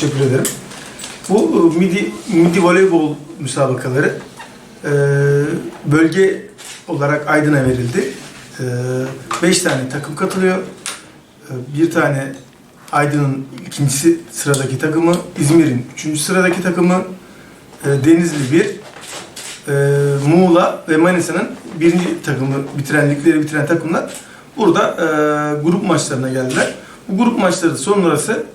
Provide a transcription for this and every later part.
Teşekkür ederim. Bu e, midi, midi voleybol müsabakaları e, bölge olarak Aydın'a verildi. 5 tane takım katılıyor. E, bir tane Aydın'ın ikincisi sıradaki takımı, İzmir'in üçüncü sıradaki takımı, e, Denizli bir, e, Muğla ve Manisa'nın birinci takımı bitiren, ligleri bitiren takımlar burada e, grup maçlarına geldiler. Bu grup maçları sonrası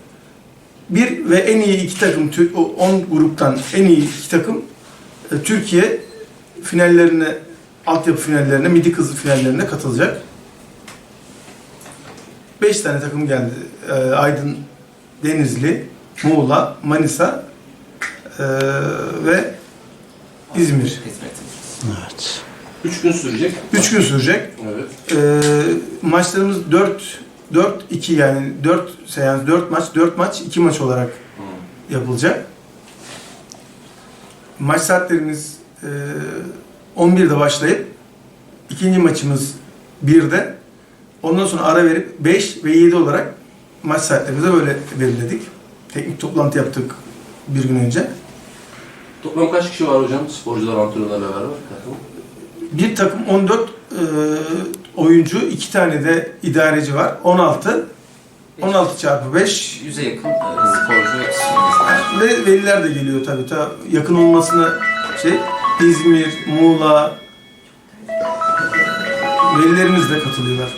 bir ve en iyi iki takım, Tür- o 10 gruptan en iyi iki takım e, Türkiye finallerine, altyapı finallerine, midi kızı finallerine katılacak. 5 tane takım geldi. E, Aydın, Denizli, Muğla, Manisa e, ve İzmir. Evet. 3 gün sürecek. 3 gün sürecek. Evet. Maçlarımız 4 4 2 yani 4 seans 4 maç 4 maç 2 maç olarak yapılacak. Maç saatlerimiz e, 11'de başlayıp ikinci maçımız 1'de. Ondan sonra ara verip 5 ve 7 olarak maç saatlerimizi böyle belirledik. Teknik toplantı yaptık bir gün önce. Toplam kaç kişi var hocam? Sporcular, antrenörlerle beraber takım. Bir takım 14 e, oyuncu, iki tane de idareci var. 16. 16 çarpı 5 Yüze yakın e, sporcu ve veliler de geliyor tabii. Ta yakın olmasına şey İzmir, Muğla velilerimiz de katılıyorlar.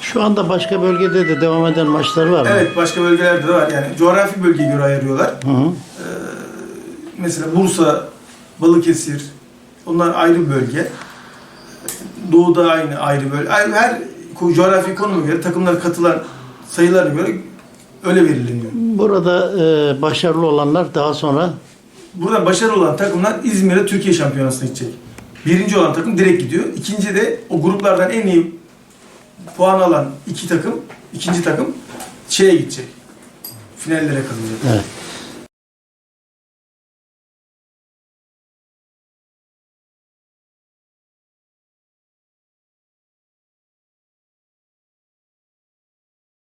Şu anda başka bölgede de devam eden maçlar var mı? Evet başka bölgelerde de var. Yani coğrafi bölgeye göre ayırıyorlar. Hı hı. Mesela Bursa, Balıkesir onlar ayrı bir bölge. Doğu'da aynı ayrı bölge. Ayrı- Her coğrafi konuma göre takımlar katılan sayılarına göre öyle belirleniyor. Burada e, başarılı olanlar daha sonra Burada başarılı olan takımlar İzmir'e Türkiye Şampiyonası'na gidecek. Birinci olan takım direkt gidiyor. İkinci de o gruplardan en iyi puan alan iki takım, ikinci takım şeye gidecek. Finallere kalacak. evet.